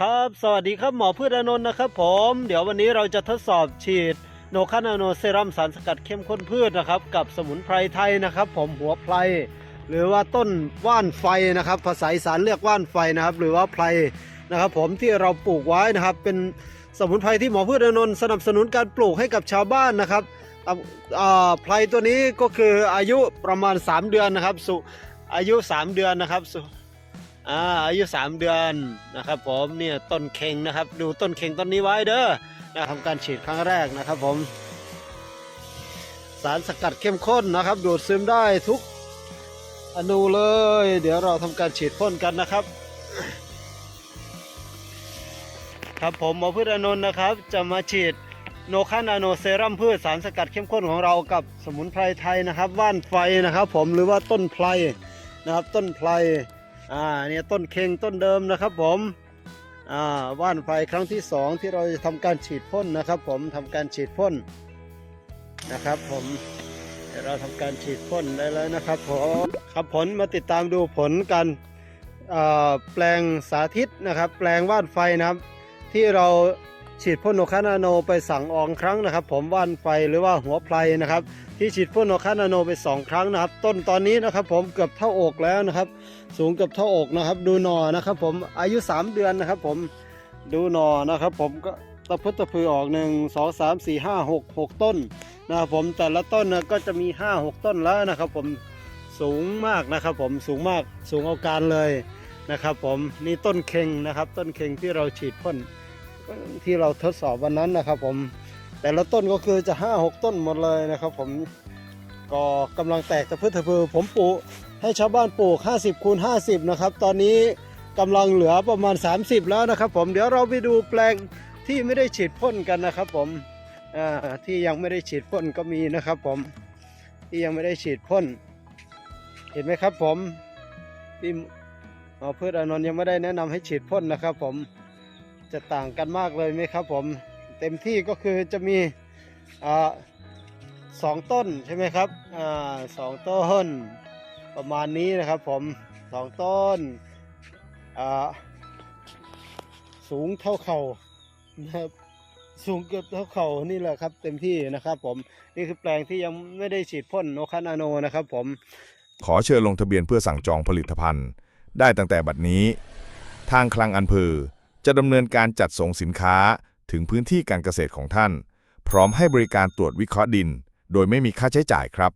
ครับสวัสดีครับหมอพืชอานนท์นะครับผม เดี๋ยววันนี้เราจะทดสอบฉีดโนคานาโนเซรั่มสารสกัดเข้มข้นพืชนะครับ กับสมุนไพรไทยนะครับ ผมหัวไพรหรือว่าต้นว่านไฟนะครับภาษาอีสานเรียกว่านไฟนะครับ หรือว่าไพรนะครับ ผมที่เราปลูกไว้นะครับ เป็นสมุนไพรที่หมอพืชอานนท์สนับสนุนการปลูกให้กับชาวบ้านนะครับไพรตัวนี้ก็คืออายุประมาณ 3 เดือนนะครับสุอายุ 3 เดือนนะครับสุ อ่าอายุ 3 เดือนนะครับผมเนี่ยต้นเข่งนะครับ ดูต้นเข่งต้นนี้ไว้เด้อนะทำการฉีดครั้งแรกนะครับผม สารสกัดเข้มข้นนะครับ ดูดซึมได้ทุกอนูเลย เดี๋ยวเราทำการฉีดพ่นกันนะครับ ครับผมหมอพืชอานนท์นะครับ จะมาฉีดโนคานาโนเซรั่มพืชสารสกัดเข้มข้นของเรากับสมุนไพรไทยนะครับ ว่านไฟนะครับ ผมหรือว่าต้นไพรนะครับต้นไพร อ่าเนี่ยต้นเคงต้นเดิมนะครับผมอ่าว่านไฟครั้งที่สองที่เราจะทำการฉีดพ่นนะครับ ผมทำการฉีดพ่นนะครับผมเดี๋ยวเราทำการฉีดพ่นได้แล้วนะครับผมครับผลมาติดตามดูผลกันอ่าแปลงสาธิตนะครับ แปลงว่านไฟนะครับ ที่เรา ฉีดพ่นโนคานาโนไปสั่งอองครั้งนะครับ ผมว่านไฟหรือว่าหัวไพรนะครับ ที่ฉีดพ่นโนคานาโนไปสองครั้งนะครับ ต้นตอนนี้นะครับ ผมเกือบเท่าอกแล้วนะครับ สูงเกือบเท่าอกนะครับ ดูหนอนะครับ ผมอายุ 3 เดือนนะครับ ผมดูหนอนะครับ ผมก็ตะพุตตะพือออกหนึ่งสองสามสี่ห้าหกหกต้นนะครับผมแต่ละต้นนะก็จะมีห้าหกต้นแล้วนะครับ ผมสูงมากนะครับ ผมสูงมากสูงเอาการเลยนะครับ ผมนี่ต้นเค็งนะครับ ต้นเค็งที่เราฉีดพ่น ที่เราทดสอบวันนั้นนะครับผมแต่ละต้นก็คือจะห้าหกต้นหมดเลยนะครับ ผมก็กำลังแตกตะพืตตะพือผมปลูกให้ชาวบ้านปลูก 50คูณ50 นะครับ ตอนนี้กำลังเหลือประมาณ 30 แล้วนะครับ ผมเดี๋ยวเราไปดูแปลงที่ไม่ได้ฉีดพ่นกันนะครับผมที่ยังไม่ได้ฉีดพ่นก็มีนะครับผมที่ยังไม่ได้ฉีดพ่น เห็นไหมครับผมที่หมอพืชอานนท์ยังไม่ได้แนะนำให้ฉีดพ่นนะครับผม จะต่างกันมากเลยไหมครับผมเต็มที่ก็คือจะมีอสองต้นใช่ไหมครับอสองต้นประมาณนี้นะครับผมสองต้นสูงเท่าเข่านะครับสูงเกือบเท่าเข่านี่แหละครับ เต็มที่นะครับผมนี่คือแปลงที่ยังไม่ได้ฉีดพ่นโนคานาโนนะครับผมขอเชิญลงทะเบียนเพื่อสั่งจองผลิตภัณฑ์ ได้ตั้งแต่บัดนี้ ทางคลังอันเพอ จะดำเนินการจัดส่งสินค้าถึงพื้นที่การเกษตรของท่าน พร้อมให้บริการตรวจวิเคราะห์ดิน โดยไม่มีค่าใช้จ่ายครับ